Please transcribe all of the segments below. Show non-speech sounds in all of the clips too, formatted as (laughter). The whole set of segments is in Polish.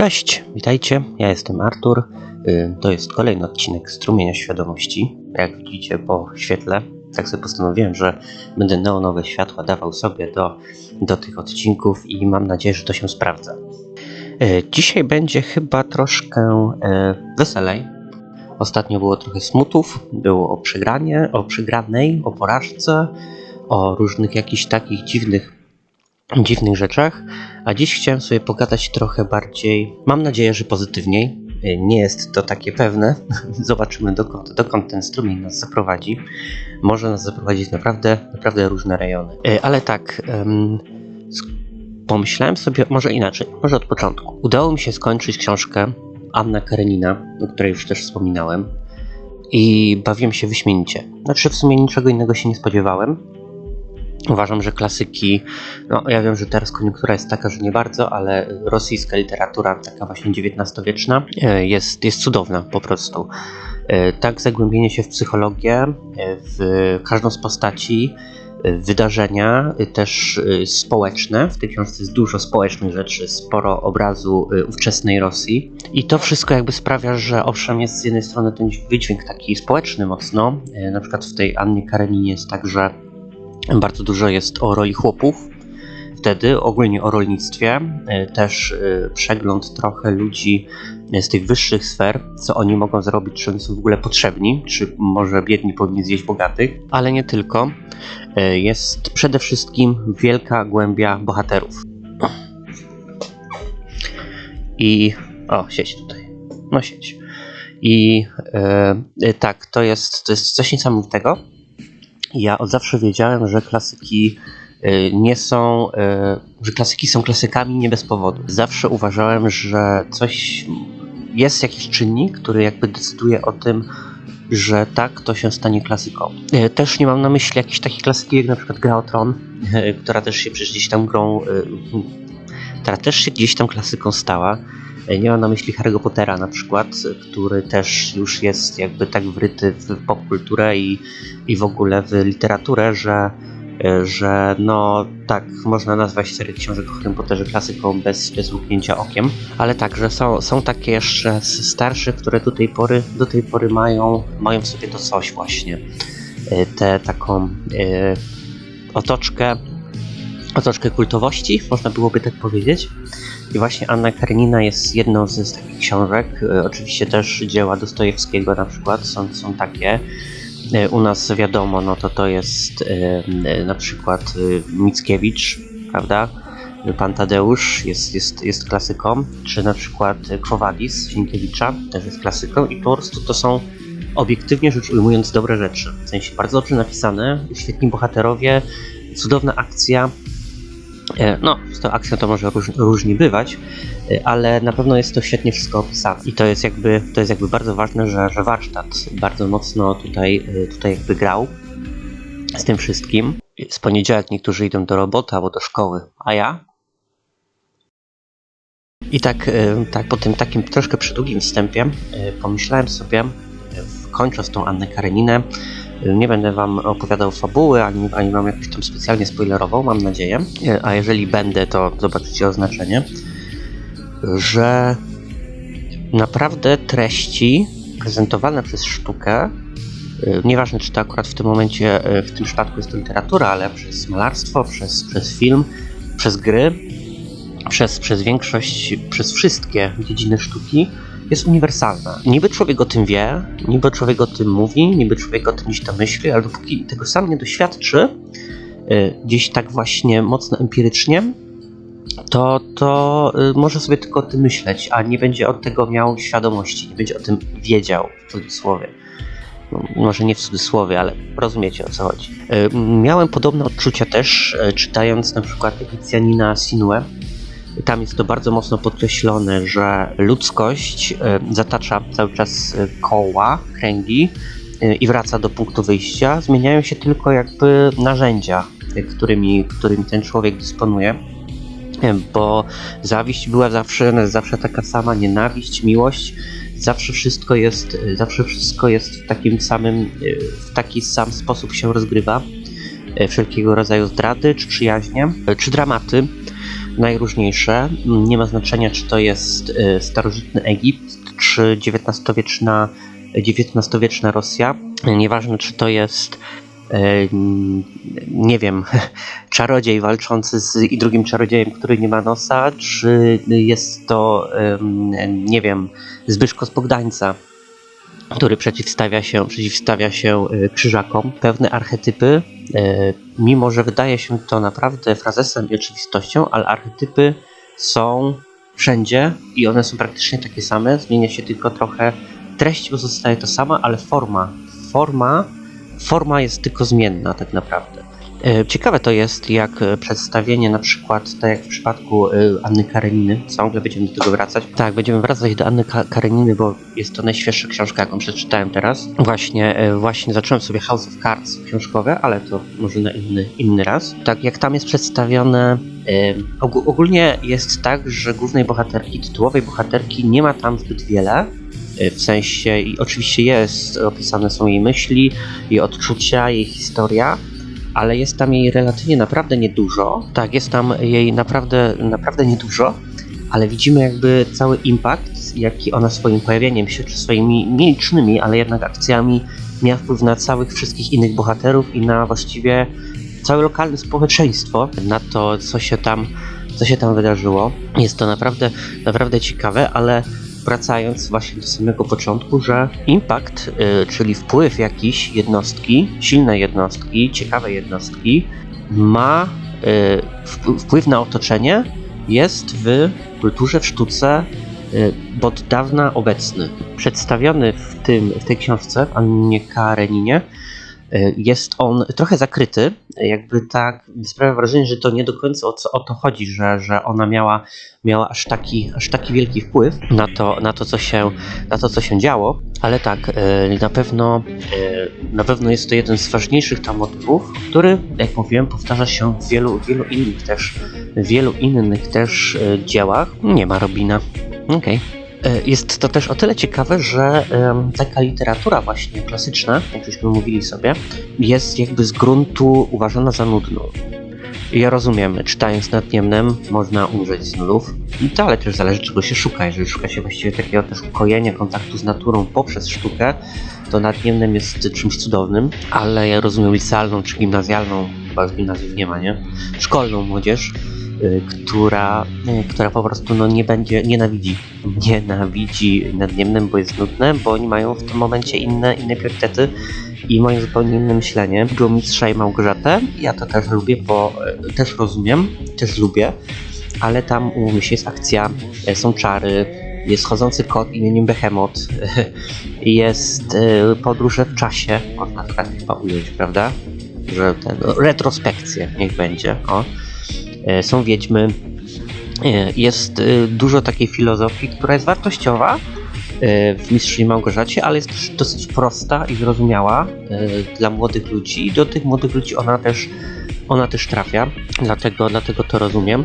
Cześć, witajcie. Ja jestem Artur. Y, To jest kolejny odcinek Strumienia Świadomości. Jak widzicie po świetle, tak sobie postanowiłem, że będę neonowe światła dawał sobie do, do tych odcinków i mam nadzieję, że to się sprawdza. Y, Dzisiaj będzie chyba troszkę y, weselej. Ostatnio było trochę smutów, było o przegranie, o przegranej, o porażce, o różnych jakichś takich dziwnych dziwnych rzeczach, a dziś chciałem sobie pogadać trochę bardziej, mam nadzieję, że pozytywniej. Y, Nie jest to takie pewne. (laughs) Zobaczymy, dokąd, dokąd ten strumień nas zaprowadzi. Może nas zaprowadzić naprawdę, naprawdę różne rejony. Y, Ale tak, pomyślałem sobie, może inaczej, może od początku. Udało mi się skończyć książkę Anna Karenina, o której już też wspominałem. I bawiłem się wyśmienicie. Znaczy, w sumie niczego innego się nie spodziewałem. Uważam, że klasyki, no ja wiem, że teraz koniunktura jest taka, że nie bardzo, ale rosyjska literatura, taka właśnie XIX-wieczna, e, jest, jest cudowna po prostu. E, Tak, zagłębienie się w psychologię, e, w każdą z postaci, wydarzenia, też społeczne. W tej książce jest dużo społecznych rzeczy, sporo obrazu ówczesnej Rosji. I to wszystko jakby sprawia, że owszem jest z jednej strony ten wydźwięk taki społeczny mocno, na przykład w tej Annie Kareninie jest tak, że bardzo dużo jest o roli chłopów. Wtedy ogólnie o rolnictwie, e, też e, przegląd trochę ludzi e, z tych wyższych sfer, co oni mogą zrobić, czy są w ogóle potrzebni, czy może biedni powinni zjeść bogatych, ale nie tylko. Jest przede wszystkim wielka głębia bohaterów. I. O, siedź tutaj. No siedź. I e, tak, to jest, to jest coś niesamowitego. Ja od zawsze wiedziałem, że klasyki y, nie są, y, że klasyki są klasykami nie bez powodu. Zawsze uważałem, że coś jest jakiś czynnik, który jakby decyduje o tym, że tak, to się stanie klasyką. Y, Też nie mam na myśli jakiejś takiej klasyki jak na przykład Gra o Tron, (laughs) która też się przecież gdzieś tam grą, która też się gdzieś tam klasyką stała. Y, Nie mam na myśli Harry'ego Pottera na przykład, y, który też już jest jakby tak wryty w popkulturę i i w ogóle w literaturę, że, e, że no tak, można nazwać serię książek o Harry Potterze klasyką bez, bez mrugnięcia okiem, ale także są, są takie jeszcze starsze, które do tej pory, do tej pory mają, mają w sobie to coś właśnie, E, tę taką e, otoczkę, otoczkę kultowości, można byłoby tak powiedzieć. I właśnie Anna Karenina jest jedną z, z takich książek. E, Oczywiście też dzieła Dostojewskiego na przykład są, są takie. E, U nas wiadomo, no to to jest e, na przykład Mickiewicz, prawda? Pan Tadeusz jest, jest, jest klasyką, czy na przykład Quo Vadis Sienkiewicza też jest klasyką i po prostu to są obiektywnie rzecz ujmując dobre rzeczy. W sensie bardzo dobrze napisane, świetni bohaterowie, cudowna akcja. E, No, z tą akcją to może róż, różnie bywać, e, ale na pewno jest to świetnie wszystko opisane. I to jest jakby, to jest jakby bardzo ważne, że, że warsztat bardzo mocno tutaj, e, tutaj jakby grał z tym wszystkim. Z poniedziałek niektórzy idą do roboty albo do szkoły, a ja? I tak, tak po tym takim troszkę przydługim wstępie pomyślałem sobie, kończąc tą Annę Kareninę, nie będę wam opowiadał fabuły, ani, ani wam jakoś tam specjalnie spoilerował, mam nadzieję, a jeżeli będę, to zobaczycie oznaczenie, że naprawdę treści prezentowane przez sztukę, y, nieważne czy to akurat w tym momencie, y, w tym przypadku jest to literatura, ale przez malarstwo, przez, przez film, przez gry, przez, przez większość, przez wszystkie dziedziny sztuki jest uniwersalna. Niby człowiek o tym wie, niby człowiek o tym mówi, niby człowiek o tym gdzieś tam myśli, ale dopóki tego sam nie doświadczy, y, gdzieś tak właśnie mocno empirycznie, to, to y, może sobie tylko o tym myśleć, a nie będzie od tego miał świadomości, nie będzie o tym wiedział w cudzysłowie. No, może nie w cudzysłowie, ale rozumiecie o co chodzi. Y, Miałem podobne odczucia też, czytając na przykład Egipcjanina Sinue. Tam jest to bardzo mocno podkreślone, że ludzkość y, zatacza cały czas y, koła, kręgi y, i wraca do punktu wyjścia. Zmieniają się tylko jakby narzędzia, którymi, którymi ten człowiek dysponuje bo zawiść była zawsze, zawsze taka sama, nienawiść, miłość, zawsze wszystko jest, zawsze wszystko jest w takim samym, w taki sam sposób się rozgrywa. Wszelkiego rodzaju zdrady, czy przyjaźnie, czy dramaty. Najróżniejsze. Nie ma znaczenia, czy to jest e, starożytny Egipt, czy XIX-wieczna, XIX-wieczna Rosja. Nieważne, czy to jest e, nie wiem, (laughs) czarodziej walczący z i drugim czarodziejem, który nie ma nosa, czy jest to, nie wiem, Zbyszko z Bogdańca, który przeciwstawia się, przeciwstawia się e, krzyżakom. Pewne archetypy, e, mimo że wydaje się to naprawdę frazesem i oczywistością, ale archetypy są wszędzie i one są praktycznie takie same. Zmienia się tylko trochę treść pozostaje to sama, ale forma, forma, forma jest tylko zmienna tak naprawdę. E, Ciekawe to jest, jak e, przedstawienie na przykład, tak jak w przypadku e, Anny Kareniny, ciągle będziemy do tego wracać. Tak, będziemy wracać do Anny Ka- Kareniny, bo jest to najświeższa książka, jaką przeczytałem teraz. Właśnie, właśnie zacząłem sobie House of Cards książkowe, ale to może na inny, inny raz. Tak, jak tam jest przedstawione, ogó- ogólnie jest tak, że głównej bohaterki, tytułowej bohaterki nie ma tam zbyt wiele, w sensie, i oczywiście jest, opisane są jej myśli, jej odczucia, jej historia, ale jest tam jej relatywnie naprawdę niedużo. Tak, jest tam jej naprawdę, naprawdę niedużo, ale widzimy jakby cały impact, jaki ona swoim pojawieniem się, czy swoimi mniejszymi, ale jednak akcjami miała wpływ na całych wszystkich innych bohaterów i na właściwie całe lokalne społeczeństwo, na to, co się tam, co się tam wydarzyło. Jest to naprawdę, naprawdę ciekawe, ale wracając właśnie do samego początku, że impact, y, czyli wpływ jakiejś jednostki, silnej jednostki, ciekawej jednostki, ma y, wp- wpływ na otoczenie, jest w kulturze, w sztuce y, od dawna obecny. Przedstawiony w, tym, w tej książce, w Annie Kareninie, jest on trochę zakryty, jakby tak sprawia wrażenie, że to nie do końca o, co, o to chodzi, że, że ona miała, miała aż, taki, aż taki wielki wpływ na to, na, to, co się, na to, co się działo, ale tak, y, na pewno, y, na pewno jest to jeden z ważniejszych tam motywów, który, jak mówiłem, powtarza się w wielu, wielu innych też, wielu innych też y, dziełach. Nie ma Robina. Okej. E, Jest to też o tyle ciekawe, że taka literatura właśnie klasyczna, jak żeśmy mówili sobie, jest jakby z gruntu uważana za nudną. Ja rozumiem, czytając nad Niemnem można umrzeć z nudów, I to ale też zależy czego się szuka. Jeżeli szuka się właściwie takiego też ukojenia kontaktu z naturą poprzez sztukę, to nad Niemnem jest czymś cudownym, ale ja rozumiem licealną czy gimnazjalną, chyba już gimnazjów nie ma, nie? Szkolną młodzież, która, y, która po prostu no, nie będzie, nienawidzi, nienawidzi nadniemnym, bo jest nudne, bo oni mają w tym momencie inne, inne priorytety i mają zupełnie inne myślenie. Było Mistrza i Małgorzatę, ja to też lubię, bo y, też rozumiem, też lubię, ale tam umówmy się, jest akcja, y, są czary, jest chodzący kot imieniem Behemoth, (laughs) jest y, podróże w czasie, można to tak chyba ująć, prawda? Że ten, retrospekcje niech będzie, o. E, są wiedźmy, e, jest e, dużo takiej filozofii, która jest wartościowa w Mistrzyni Małgorzacie, ale jest też dosyć prosta i zrozumiała dla młodych ludzi i do tych młodych ludzi ona też, ona też trafia, dlatego, dlatego to rozumiem.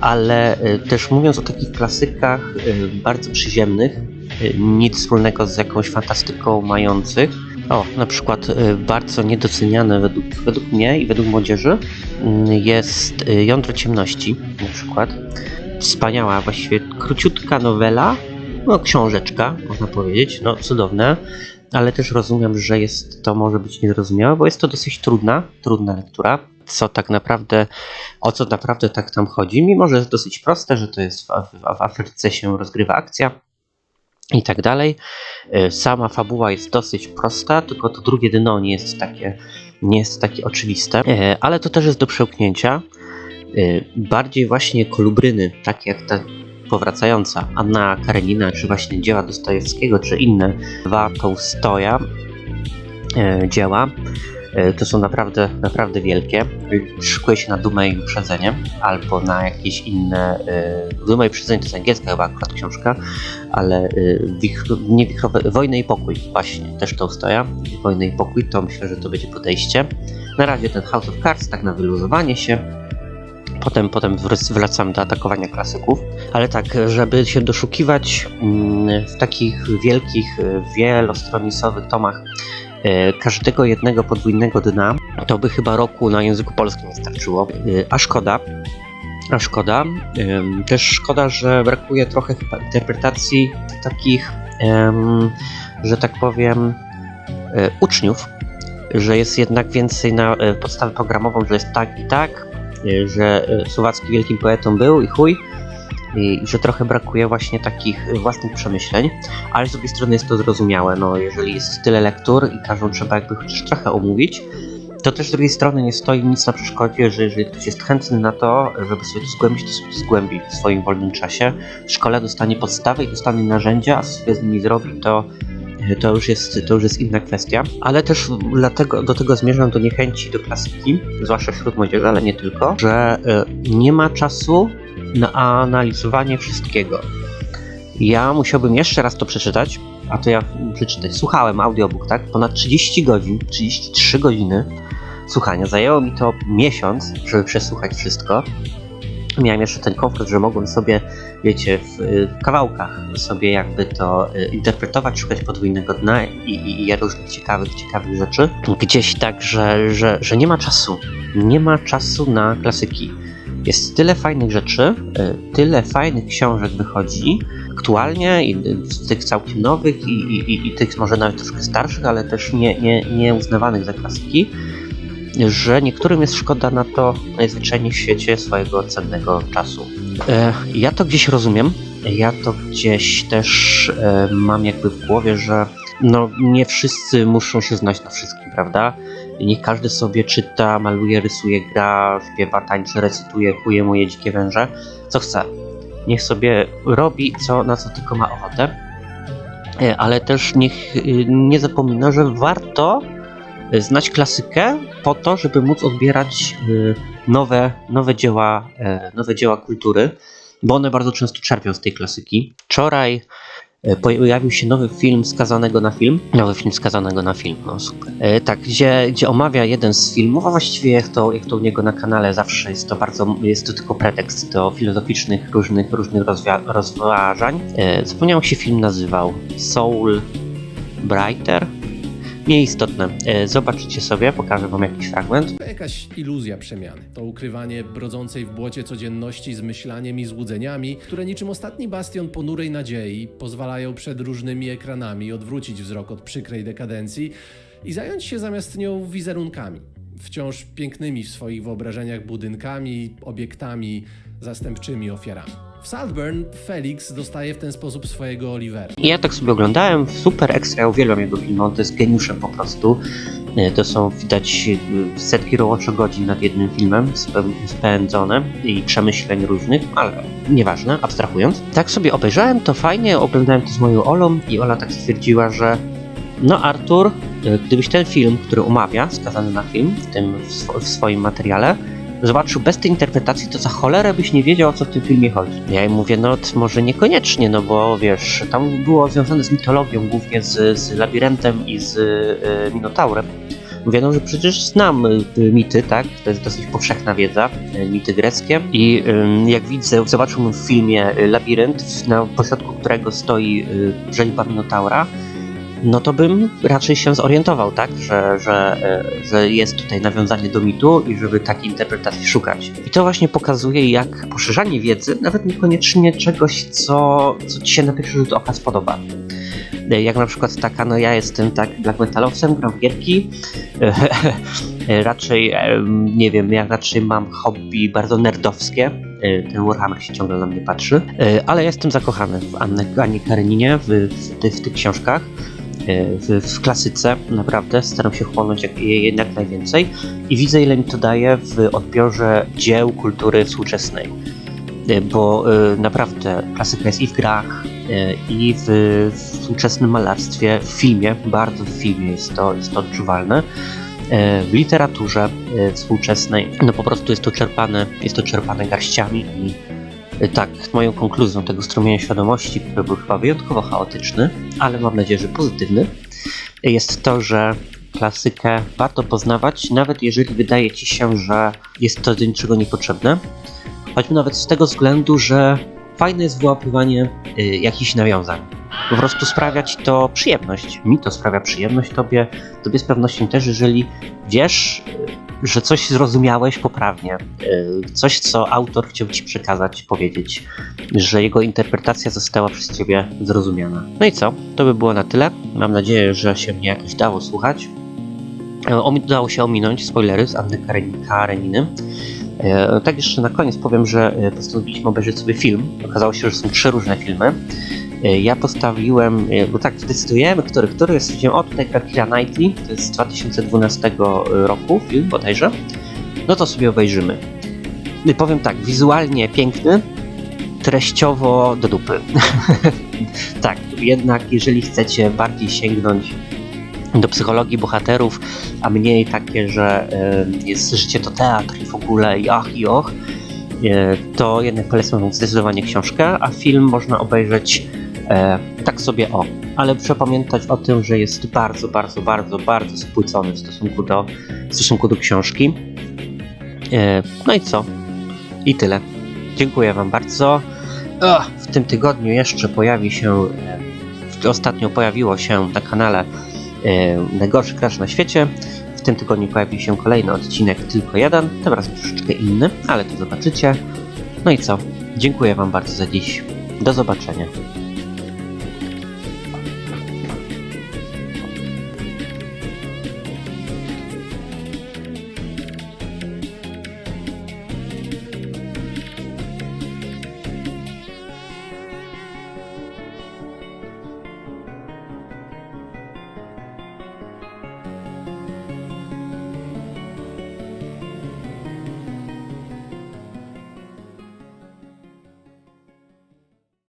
Ale też mówiąc o takich klasykach bardzo przyziemnych, nic wspólnego z jakąś fantastyką mających, o, na przykład y, bardzo niedoceniane według, według mnie i według młodzieży y, jest y, Jądro Ciemności na przykład. Wspaniała, właściwie króciutka nowela, no książeczka, można powiedzieć, no cudowne, ale też rozumiem, że jest to może być niezrozumiałe, bo jest to dosyć trudna, trudna lektura. Co tak naprawdę, o co naprawdę tak tam chodzi, mimo że jest dosyć proste, że to jest w, w, w Afryce się rozgrywa akcja, i tak dalej. E, Sama fabuła jest dosyć prosta, tylko to drugie dno nie jest takie, nie jest takie oczywiste, E, ale to też jest do przełknięcia. E, Bardziej właśnie kolubryny, takie jak ta powracająca Anna Karenina, czy właśnie dzieła Dostojewskiego, czy inne dwa Tołstoja dzieła, to są naprawdę, naprawdę wielkie. E, Szykuje się na dumę i uprzedzenie, albo na jakieś inne. e, Duma i uprzedzenie to jest angielska chyba akurat książka, ale wich- nie wichrowe, Wojnę i Pokój, właśnie, też to ustoja. Wojnę i Pokój, to myślę, że to będzie podejście. Na razie ten House of Cards, tak na wyluzowanie się. Potem, potem wr- wracam do atakowania klasyków, ale tak, żeby się doszukiwać mm, w takich wielkich, wielostronicowych tomach każdego jednego podwójnego dna, to by chyba roku na języku polskim nie starczyło. Y, A szkoda, A szkoda. Też szkoda, że brakuje trochę interpretacji takich, że tak powiem, e, uczniów, że jest jednak więcej na e, podstawę programową, że jest tak i tak, e, że e, Słowacki wielkim poetą był i chuj, i że trochę brakuje właśnie takich e, własnych przemyśleń, ale z drugiej strony jest to zrozumiałe, no jeżeli jest tyle lektur i każdą trzeba jakby chociaż trochę omówić, to też z drugiej strony nie stoi nic na przeszkodzie, że jeżeli ktoś jest chętny na to, żeby sobie to zgłębić, to sobie to zgłębi w swoim wolnym czasie. W szkole dostanie podstawę i dostanie narzędzia, a sobie z nimi zrobi, to, to, już jest, to już jest inna kwestia. Ale też dlatego, do tego zmierzam do niechęci do klasyki, zwłaszcza wśród młodzieży, ale nie tylko, że y, nie ma czasu na analizowanie wszystkiego. Ja musiałbym jeszcze raz to przeczytać, a to ja przeczytać. Słuchałem audiobook, tak? Ponad 30 godzin, 33 godziny słuchania. Zajęło mi to miesiąc, żeby przesłuchać wszystko. Miałem jeszcze ten komfort, że mogłem sobie, wiecie, w, w kawałkach sobie jakby to y, interpretować, szukać podwójnego dna i, i, i różnych ciekawych, ciekawych rzeczy. Gdzieś tak, że, że, że nie ma czasu. Nie ma czasu na klasyki. Jest tyle fajnych rzeczy, y, tyle fajnych książek wychodzi, aktualnie i y, tych całkiem nowych i, i, i- tych może nawet troszkę starszych, ale też nie, nie, nie uznawanych za klasyki, że niektórym jest szkoda na to najzwyczajniej w świecie swojego cennego czasu. E, ja to gdzieś rozumiem, ja to gdzieś też e, mam jakby w głowie, że no nie wszyscy muszą się znać na wszystkim, prawda? Niech każdy sobie czyta, maluje, rysuje, gra, śpiewa, tańczy, recytuje, chuje moje dzikie węże, co chce. Niech sobie robi, co, na co tylko ma ochotę. E, Ale też niech y, nie zapomina, że warto y, znać klasykę po to, żeby móc odbierać y, nowe, nowe, dzieła, e, nowe dzieła kultury, bo one bardzo często czerpią z tej klasyki. Wczoraj pojawił się nowy film skazanego na film. Nowy film skazanego na film, no super. E, tak, gdzie, gdzie omawia jeden z filmów, a właściwie jak to, jak to u niego na kanale zawsze jest to bardzo, jest to tylko pretekst do filozoficznych różnych, różnych rozważań. E, zapomniałem się film nazywał. Soul Brighter? Nieistotne. E, zobaczycie sobie, pokażę wam jakiś fragment. To jakaś iluzja przemiany. To ukrywanie brodzącej w błocie codzienności z myślaniem i złudzeniami, które niczym ostatni bastion ponurej nadziei pozwalają przed różnymi ekranami odwrócić wzrok od przykrej dekadencji i zająć się zamiast nią wizerunkami. Wciąż pięknymi w swoich wyobrażeniach budynkami, obiektami, zastępczymi ofiarami. W Saltburn Felix dostaje w ten sposób swojego Olivera. Ja tak sobie oglądałem, super ekstra, ja uwielbiam jego filmy, on to jest geniuszem po prostu. E, To są widać e, setki roboczo godzin nad jednym filmem spędzone i przemyśleń różnych, ale nieważne, abstrahując. Tak sobie obejrzałem to fajnie, oglądałem to z moją Olą i Ola tak stwierdziła, że no Artur, e, gdybyś ten film, który omawia, skazany na film w tym w swoim materiale, zobaczył bez tej interpretacji, to za cholerę byś nie wiedział, o co w tym filmie chodzi. Ja jej mówię, no może niekoniecznie, no bo wiesz, tam było związane z mitologią, głównie z, z labiryntem i z y, Minotaurem. Mówię, no że przecież znam y, mity, tak? To jest dosyć powszechna wiedza, y, mity greckie. I jak widzę, zobaczyłbym w filmie labirynt, na pośrodku którego stoi rzeźba Minotaura, no to bym raczej się zorientował, tak, że, że, e, że jest tutaj nawiązanie do mitu i żeby takiej interpretacji szukać. I to właśnie pokazuje, jak poszerzanie wiedzy, nawet niekoniecznie czegoś, co, co ci się na pierwszy rzut oka spodoba. E, Jak na przykład taka, no ja jestem tak black metalowcem, gram w gierki, e, (laughs) raczej, nie wiem, ja raczej mam hobby bardzo nerdowskie, ten Warhammer się ciągle na mnie patrzy, ale jestem zakochany w Annie, Annie w, w, w tych książkach w, w klasyce, naprawdę staram się chłonąć jak, je jednak najwięcej i widzę ile mi to daje w odbiorze dzieł kultury współczesnej, E, bo e, naprawdę klasyka jest i w grach, e, i w, w współczesnym malarstwie, w filmie, bardzo w filmie jest to, jest to odczuwalne, w literaturze współczesnej, no po prostu jest to czerpane, jest to czerpane garściami i e, tak, moją konkluzją tego strumienia świadomości, który był chyba wyjątkowo chaotyczny, ale mam nadzieję, że pozytywny, jest to, że klasykę warto poznawać, nawet jeżeli wydaje ci się, że jest to do niczego niepotrzebne. Choćby nawet z tego względu, że fajne jest wyłapywanie y, jakichś nawiązań. Po prostu sprawia ci to przyjemność. Mi to sprawia przyjemność, tobie, tobie z pewnością też, jeżeli wiesz, y, że coś zrozumiałeś poprawnie, y, coś, co autor chciał ci przekazać, powiedzieć, że jego interpretacja została przez ciebie zrozumiana. No i co? To by było na tyle. Mam nadzieję, że się mnie jakoś dało słuchać. E, Udało się ominąć spoilery z Anny Karen- Kareniny. E, Tak jeszcze na koniec powiem, że e, postanowiliśmy obejrzeć sobie film. Okazało się, że są trzy różne filmy. E, Ja postawiłem, e, bo tak decydujemy, który, który jest, stwierdziłem, o tutaj gra Keira Knightley, to jest z 2012 roku film bodajże, no to sobie obejrzymy. I powiem tak, wizualnie piękny, treściowo do dupy. (laughs) tak, jednak jeżeli chcecie bardziej sięgnąć do psychologii bohaterów, a mniej takie, że e, jest życie to teatr i w ogóle i ach i och, e, to jednak polecam zdecydowanie książkę, a film można obejrzeć e, tak sobie o. Ale trzeba pamiętać o tym, że jest bardzo, bardzo, bardzo, bardzo spłycony w stosunku do, w stosunku do książki. E, no i co? I tyle. Dziękuję wam bardzo. Ach, w tym tygodniu jeszcze pojawi się, e, ostatnio pojawiło się na kanale e, Najgorszy Crash na świecie. W tym tygodniu pojawi się kolejny odcinek, tylko jeden, tym razem troszeczkę inny, ale to zobaczycie. No i co? Dziękuję Wam bardzo za dziś. Do zobaczenia.